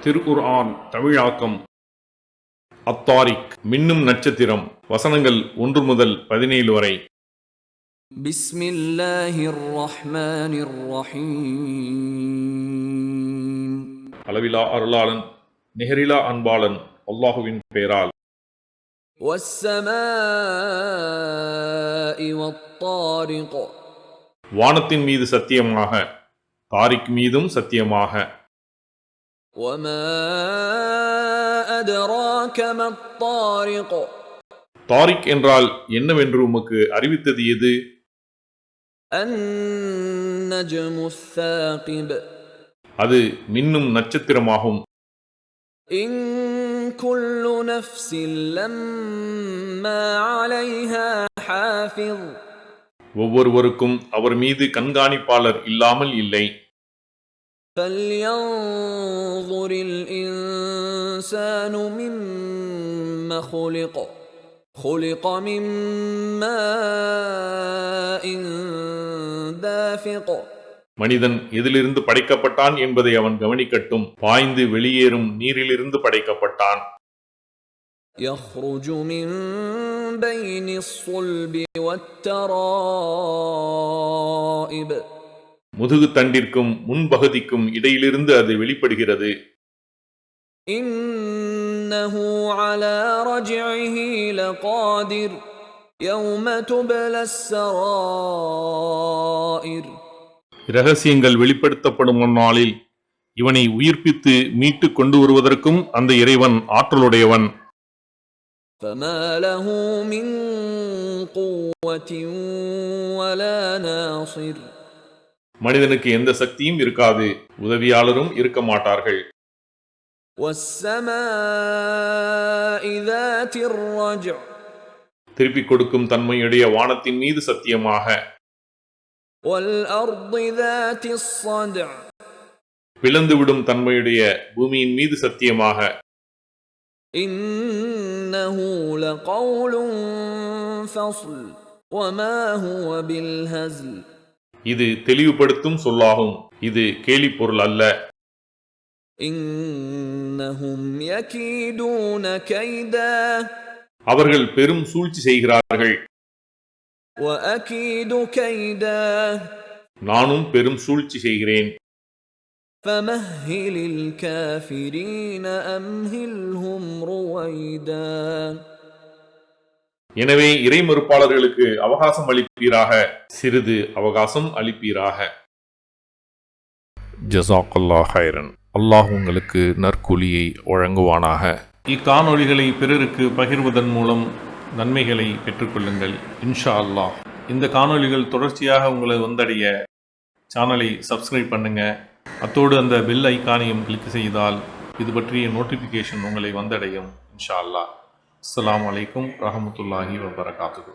திருக்குர்ஆன் தமிழாக்கம் அத்தாரிக் மின்னும் நட்சத்திரம் வசனங்கள் ஒன்று முதல் பதினேழு வரை بسم الله الرحمن الرحيم அளவிலா அருளாளன் நிகரிலா அன்பாளன் அல்லாஹுவின் பெயரால் والسماء والطارق வானத்தின் மீது சத்தியமாக தாரிக் மீதும் சத்தியமாக தாரிக் என்றால் என்னவென்று உமக்கு அறிவித்தது எது? அது மின்னும் நட்சத்திரமாகும். ஒவ்வொருவருக்கும் அவர் மீது கண்காணிப்பாளர் இல்லாமல் இல்லை. فلينظر الإنسان مما خلق خلق من ماء دافق மனிதன் எதிலிருந்து படைக்கப்பட்டான் என்பதை அவன் கவனிக்கட்டும் பாய்ந்து வெளியேறும் நீரிலிருந்து படைக்கப்பட்டான் يخرج من بين الصلب والترائب முதுகு தண்டிற்கும் முன்பகுதிக்கும் இடையிலிருந்து அது வெளிப்படுகிறது إنه على رجعه لقادر يوم تبلى السرائر இரகசியங்கள் வெளிப்படுத்தப்படும் நாளில் இவனை உயிர்ப்பித்து மீட்டு கொண்டு வருவதற்கும் அந்த இறைவன் ஆற்றலுடையவன் فما له من قوة ولا ناصر மனிதனுக்கு எந்த சக்தியும் இருக்காது உதவியாளரும் இருக்க மாட்டார்கள் திருப்பிக் கொடுக்கும் தன்மையுடைய வானத்தின் மீது சத்தியமாக. விழுந்துவிடும் தன்மையுடைய பூமியின் மீது சத்தியமாக. இது தெளிவுபடுத்தும் சொல்லாகும். இது கேலி பொருள் அல்ல. அவர்கள் பெரும் சூழ்ச்சி செய்கிறார்கள். நானும் பெரும் சூழ்ச்சி செய்கிறேன். எனவே இறைமறுப்பாளர்களுக்கு அவகாசம் அளிப்பீராக சிறிது அவகாசம் அளிப்பீராக. ஜசாக்கல்லா ஹைரன் அல்லாஹ் உங்களுக்கு நற்கூலியை வழங்குவானாக. இக்காணொளிகளை பிறருக்கு பகிர்வதன் மூலம் நன்மைகளை பெற்றுக்கொள்ளுங்கள் இன்ஷா அல்லாஹ். இந்த காணொளிகள் தொடர்ச்சியாக உங்களை வந்தடைய சேனலை சப்ஸ்கிரைப் பண்ணுங்க. அத்தோடு அந்த பெல் ஐக்கானையும் கிளிக் செய்தால் இது பற்றிய நோட்டிஃபிகேஷன் உங்களை வந்தடையும் இன்ஷா அல்லாஹ். அஸ்ஸலாமு அலைக்கும் ரஹமத்துல்லாஹி வபரகாத்துஹு.